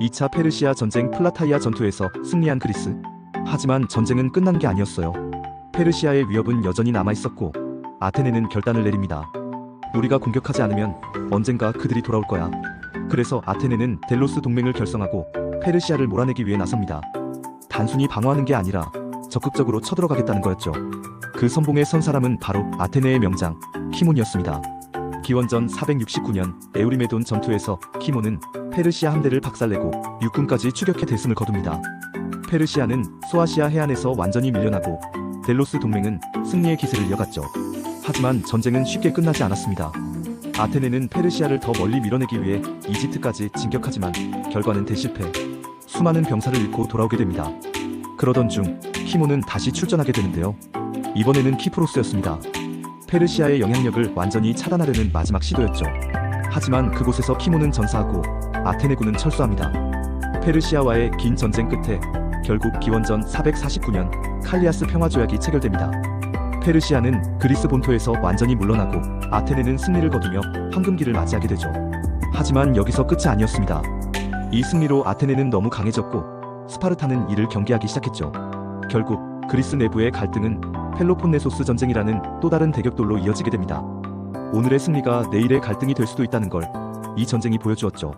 2차 페르시아 전쟁 플라타이아 전투에서 승리한 그리스. 하지만 전쟁은 끝난 게 아니었어요. 페르시아의 위협은 여전히 남아 있었고 아테네는 결단을 내립니다. 우리가 공격하지 않으면 언젠가 그들이 돌아올 거야. 그래서 아테네는 델로스 동맹을 결성하고 페르시아를 몰아내기 위해 나섭니다. 단순히 방어하는 게 아니라 적극적으로 쳐들어가겠다는 거였죠. 그 선봉에 선 사람은 바로 아테네의 명장 키몬이었습니다. 기원전 469년 에우리메돈 전투에서 키몬은 페르시아 함대를 박살내고 육군까지 추격해 대승을 거둡니다. 페르시아는 소아시아 해안에서 완전히 밀려나고 델로스 동맹은 승리의 기세를 이어갔죠. 하지만 전쟁은 쉽게 끝나지 않았습니다. 아테네는 페르시아를 더 멀리 밀어내기 위해 이집트까지 진격하지만 결과는 대실패. 수많은 병사를 잃고 돌아오게 됩니다. 그러던 중 키모는 다시 출전하게 되는데요. 이번에는 키프로스였습니다. 페르시아의 영향력을 완전히 차단하려는 마지막 시도였죠. 하지만 그곳에서 키모는 전사하고 아테네군은 철수합니다. 페르시아와의 긴 전쟁 끝에 결국 기원전 449년 칼리아스 평화조약이 체결됩니다. 페르시아는 그리스 본토에서 완전히 물러나고 아테네는 승리를 거두며 황금기를 맞이하게 되죠. 하지만 여기서 끝이 아니었습니다. 이 승리로 아테네는 너무 강해졌고 스파르타는 이를 경계하기 시작했죠. 결국 그리스 내부의 갈등은 펠로폰네소스 전쟁이라는 또 다른 대격돌로 이어지게 됩니다. 오늘의 승리가 내일의 갈등이 될 수도 있다는 걸 이 전쟁이 보여주었죠.